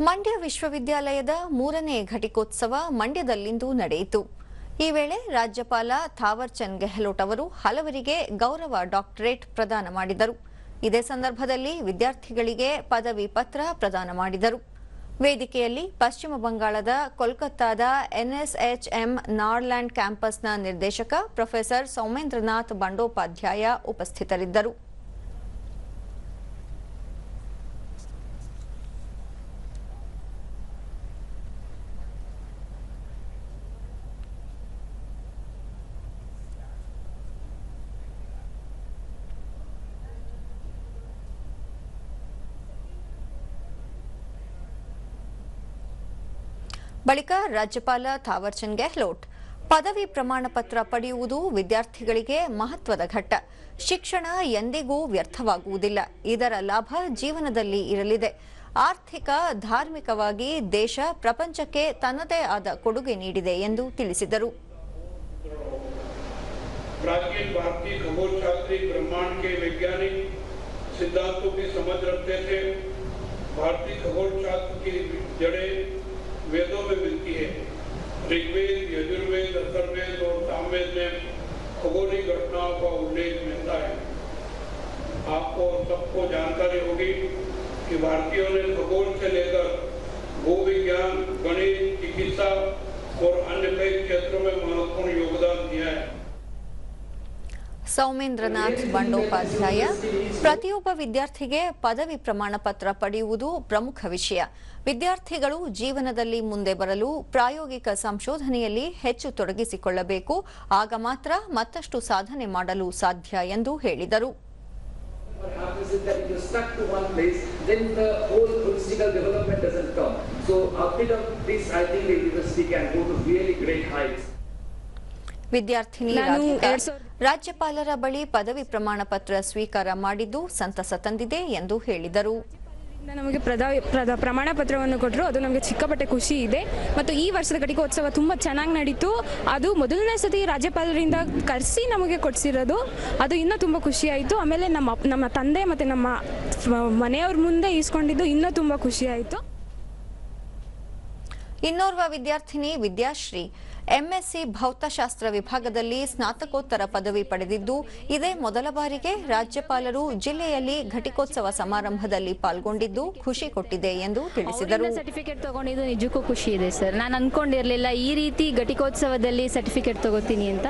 ಮಂಡ್ಯ ವಿಶ್ವವಿದ್ಯಾಲಯದ ಮೂರನೇ ಘಟಿಕೋತ್ಸವ ಮಂಡ್ಯದಲ್ಲಿಂದು ನಡೆಯಿತು. ಈ ವೇಳೆ ರಾಜ್ಯಪಾಲ ಥಾವರ್ ಚಂದ್ ಗೆಹ್ಲೋಟ್ ಅವರು ಹಲವರಿಗೆ ಗೌರವ ಡಾಕ್ಟರೇಟ್ ಪ್ರದಾನ ಮಾಡಿದರು. ಇದೇ ಸಂದರ್ಭದಲ್ಲಿ ವಿದ್ಯಾರ್ಥಿಗಳಿಗೆ ಪದವಿ ಪತ್ರ ಪ್ರದಾನ ಮಾಡಿದರು. ವೇದಿಕೆಯಲ್ಲಿ ಪಶ್ಚಿಮ ಬಂಗಾಳದ ಕೋಲ್ಕತ್ತಾದ ಎನ್ಎಸ್ಎಚ್ಎಂ ನಾರ್ಲ್ಯಾಂಡ್ ಕ್ಯಾಂಪಸ್ನ ನಿರ್ದೇಶಕ ಪ್ರೊಫೆಸರ್ ಸೌಮೇಂದ್ರನಾಥ್ ಬಂಡೋಪಾಧ್ಯಾಯ ಉಪಸ್ಥಿತರಿದ್ದರು. ಬಳಿಕ ರಾಜ್ಯಪಾಲ ಥಾವರ್ಚಂದ್ ಗೆಹ್ಲೋಟ್ ಪದವಿ ಪ್ರಮಾಣ ಪತ್ರ ಪಡೆಯುವುದು ವಿದ್ಯಾರ್ಥಿಗಳಿಗೆ ಮಹತ್ವದ ಘಟ್ಟ ಶಿಕ್ಷಣ ಎಂದಿಗೂ ವ್ಯರ್ಥವಾಗುವುದಿಲ್ಲ ಇದರ ಲಾಭ ಜೀವನದಲ್ಲಿ ಇರಲಿದೆ ಆರ್ಥಿಕ ಧಾರ್ಮಿಕವಾಗಿ ದೇಶ ಪ್ರಪಂಚಕ್ಕೆ ತನ್ನದೇ ಆದ ಕೊಡುಗೆ ನೀಡಿದೆ ಎಂದು ತಿಳಿಸಿದರು प्राचीन भारतीय खगोल शास्त्री ब्रह्मांड के वैज्ञानिक सिद्धांतों की समझ रखते थे भारतीय खगोल शास्त्र की जड़ें वेदों में मिलती है। ऋग्वेद, यजुर्वेद अथर्वेद और सामवेद में खगोलीय घटनाओं का उल्लेख मिलता है। आपको सबको जानकारी होगी कि भारतीयों ने खगोल से लेकर भूविज्ञान, गणित, चिकित्सा और अन्य कई क्षेत्रों में महत्वपूर्ण योगदान दिया है। ಸೌಮೇಂದ್ರನಾಥ್ ಬಂಡೋಪಾಧ್ಯಾಯ. ಪ್ರತಿಯೊಬ್ಬ ವಿದ್ಯಾರ್ಥಿಗೆ ಪದವಿ ಪ್ರಮಾಣ ಪತ್ರ ಪಡೆಯುವುದು ಪ್ರಮುಖ ವಿಷಯ. ವಿದ್ಯಾರ್ಥಿಗಳು ಜೀವನದಲ್ಲಿ ಮುಂದೆ ಬರಲು ಪ್ರಾಯೋಗಿಕ ಸಂಶೋಧನೆಯಲ್ಲಿ ಹೆಚ್ಚು ತೊಡಗಿಸಿಕೊಳ್ಳಬೇಕು. ಆಗ ಮಾತ್ರ ಮತ್ತಷ್ಟು ಸಾಧನೆ ಮಾಡಲು ಸಾಧ್ಯ ಎಂದು ಹೇಳಿದರು. ವಿದ್ಯಾರ್ಥಿನಿ ರಾಜ್ಯಪಾಲರ ಬಳಿ ಪದವಿ ಪ್ರಮಾಣ ಪತ್ರ ಸ್ವೀಕಾರ ಮಾಡಿದ್ದು ಸಂತಸ ತಂದಿದೆ ಎಂದು ಹೇಳಿದರು. ನಮಗೆ ಪ್ರದಾ ಪ್ರದ ಪ್ರಮಾಣ ಪತ್ರವನ್ನು ಕೊಟ್ಟರು ಅದು ನಮಗೆ ಚಿಕ್ಕಪಟ್ಟೆ ಖುಷಿ ಇದೆ. ಮತ್ತು ಈ ವರ್ಷದ ಘಟಿಕೋತ್ಸವ ತುಂಬ ಚೆನ್ನಾಗಿ ನಡೀತು. ಅದು ಮೊದಲನೇ ಸತಿ ರಾಜ್ಯಪಾಲರಿಂದ ಕರೆಸಿ ನಮಗೆ ಕೊಡಿಸಿರೋದು. ಅದು ಇನ್ನೂ ತುಂಬ ಖುಷಿಯಾಯಿತು ಆಯಿತು. ಆಮೇಲೆ ನಮ್ಮ ನಮ್ಮ ತಂದೆ ಮತ್ತು ನಮ್ಮ ಮನೆಯವ್ರ ಮುಂದೆ ಈಸ್ಕೊಂಡಿದ್ದು ಇನ್ನೂ ತುಂಬ ಖುಷಿಯಾಯಿತು ಆಯಿತು. ಇನ್ನೋರ್ವ ವಿದ್ಯಾರ್ಥಿನಿ ವಿದ್ಯಾಶ್ರೀ, ಎಂಎಸ್ಸಿ ಭೌತಶಾಸ್ತ್ರ ವಿಭಾಗದಲ್ಲಿ ಸ್ನಾತಕೋತ್ತರ ಪದವಿ ಪಡೆದಿದ್ದು, ಇದೇ ಮೊದಲ ಬಾರಿಗೆ ರಾಜ್ಯಪಾಲರು ಜಿಲ್ಲೆಯಲ್ಲಿ ಘಟಿಕೋತ್ಸವ ಸಮಾರಂಭದಲ್ಲಿ ಪಾಲ್ಗೊಂಡಿದ್ದು ಖುಷಿ ಕೊಟ್ಟಿದೆ ಎಂದು ತಿಳಿಸಿದರು. ಸರ್ಟಿಫಿಕೇಟ್ ತಗೊಂಡಿದ್ದು ನಿಜಕ್ಕೂ ಖುಷಿ ಇದೆ ಸರ್. ನಾನು ಅನ್ಕೊಂಡಿರಲಿಲ್ಲ ಈ ರೀತಿ ಘಟಿಕೋತ್ಸವದಲ್ಲಿ ಸರ್ಟಿಫಿಕೇಟ್ ತಗೋತೀನಿ ಅಂತ.